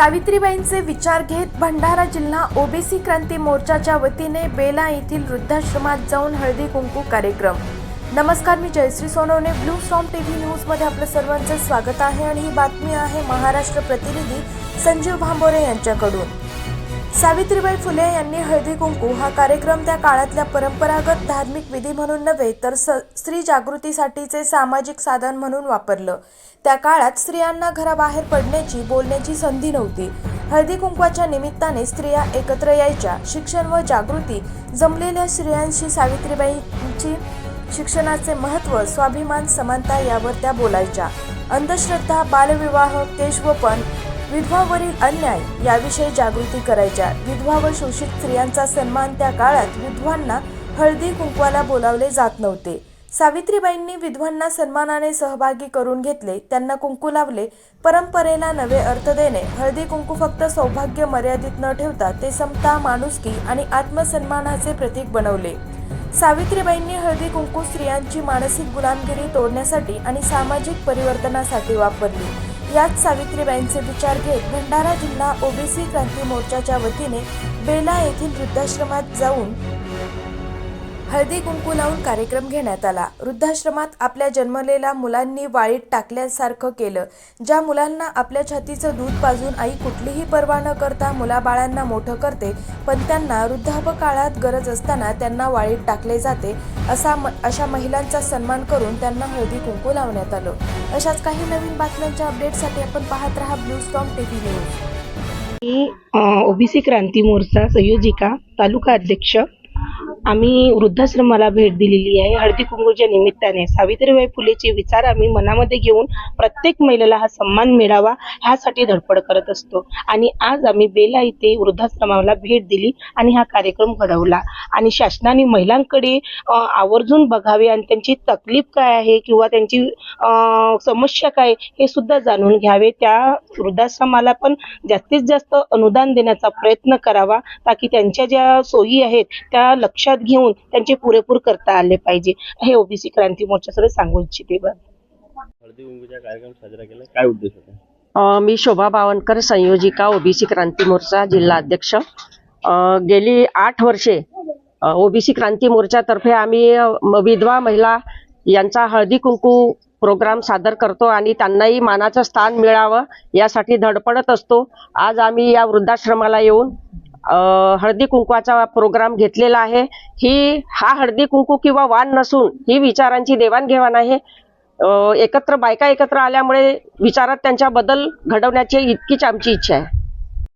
सावित्रीबाईंचे विचार घेत भंडारा जिल्हा ओबीसी क्रांती मोर्चाच्या वतीने बेला येथील वृद्धाश्रमात जाऊन हळदी कुंकू कार्यक्रम. नमस्कार मी Jayashree Sonawane. Blue storm TV न्यूजमध्ये आपलं सर्वांचं स्वागत आहे आणि ही बातमी आहे महाराष्ट्र प्रतिनिधी संजीव भांबोरे यांच्याकडून. सावित्रीबाई फुले यांनी हळदी कुंकू हा कार्यक्रम त्या काळातल्या परंपरागत धार्मिक विधी म्हणून नव्हे तर स स्त्री जागृतीसाठीचे सामाजिक साधन म्हणून वापरलं. त्या काळात स्त्रियांना घराबाहेर पडण्याची बोलण्याची संधी नव्हती. हळदी कुंकवाच्या निमित्ताने स्त्रिया एकत्र यायच्या. शिक्षण व जागृती जमलेल्या स्त्रियांशी सावित्रीबाईंची शिक्षणाचे महत्त्व स्वाभिमान समानता यावर त्या बोलायच्या. अंधश्रद्धा बालविवाह केशवपण विधवावरील अन्याय याविषयी जागृती करायच्या. विधवा व शोषित स्त्रियांचा सन्मान त्या काळात विधवांना हळदी कुंकवाला बोलावले जात नव्हते. सावित्रीबाईंनी विधवांना सन्मानाने सहभागी करून घेतले त्यांना कुंकू लावले परंपरेला नवे अर्थ देणे हळदी कुंकू फक्त सौभाग्य मर्यादित न ठेवता ते समता माणुसकी आणि आत्मसन्मानाचे प्रतीक बनवले. सावित्रीबाईंनी हळदी कुंकू स्त्रियांची मानसिक गुलामगिरी तोडण्यासाठी आणि सामाजिक परिवर्तनासाठी वापरली. यात सावित्रीबाईंचे विचार घेत भंडारा जिल्हा ओबीसी क्रांती मोर्चाच्या वतीने बेला येथील वृद्धाश्रमात जाऊन हळदी कुंकू लावून कार्यक्रम घेण्यात आला. वृद्धाश्रमात आपल्या जन्मलेल्या मुलांनी वाळीत टाकल्यासारखं केलं. ज्या मुलांना आपल्या छातीचं दूध पाजून आई कुठलीही पर्वा न करता मुलाबाळांना मोठं करते पण त्यांना वृद्धापकाळात गरज असताना त्यांना वाळीत टाकले जाते असा म- अशा महिलांचा सन्मान करून त्यांना हळदी कुंकू लावण्यात आलं. अशाच काही नवीन बातम्यांच्या अपडेटसाठी आपण पाहत राहा ब्लू स्टॉम टीव्ही न्यूज. मी ओबीसी क्रांती मोर्चा संयोजिका तालुका अध्यक्ष आम्ही वृद्धाश्रमाला भेट दिलेली आहे. हळदी कुंकूच्या निमित्ताने सावित्रीबाई फुलेचे विचार आम्ही मनामध्ये घेऊन प्रत्येक महिलेला हा सन्मान मिळावा ह्यासाठी धडपड करत असतो. आणि आज आम्ही बेला इथे वृद्धाश्रमाला भेट दिली आणि हा कार्यक्रम घडवला. आणि शासनाने महिलांकडे आवर्जून बघावे आणि त्यांची तकलीफ काय आहे किंवा त्यांची समस्या काय हे सुद्धा जाणून घ्यावे. त्या वृद्धाश्रमाला पण जास्तीत जास्त अनुदान देण्याचा प्रयत्न करावा ताकी त्यांच्या ज्या सोयी आहेत त्या लक्षात घेऊन त्यांचे पुरेपूर करता आले पाहिजे. हे ओबीसी क्रांती मोर्चाकडे सांगू इच्छिते बरं हळदी कुंकूचा कार्यक्रम साजरा केला. काय उद्देश होता? अ, मी शोभा बावनकर संयोजिका ओबीसी क्रांती मोर्चा जिल्हा अध्यक्ष. गेली आठ वर्षे ओबीसी क्रांती मोर्चातर्फे आम्ही विधवा महिला यांचा हळदी कुंकू प्रोग्राम सादर करतो आणि त्यांनाही मानाचं स्थान मिळावं यासाठी धडपडत असतो. आज आम्ही या वृद्धाश्रमाला येऊन हळदी कुंकवाचा प्रोग्राम घेतलेला आहे. ही हा हळदी कुंकू किंवा वाण नसून ही विचारांची देवाणघेवाण आहे. एकत्र बायका एकत्र आल्यामुळे विचारात त्यांच्या बदल घडवण्याची इतकीच आमची इच्छा आहे.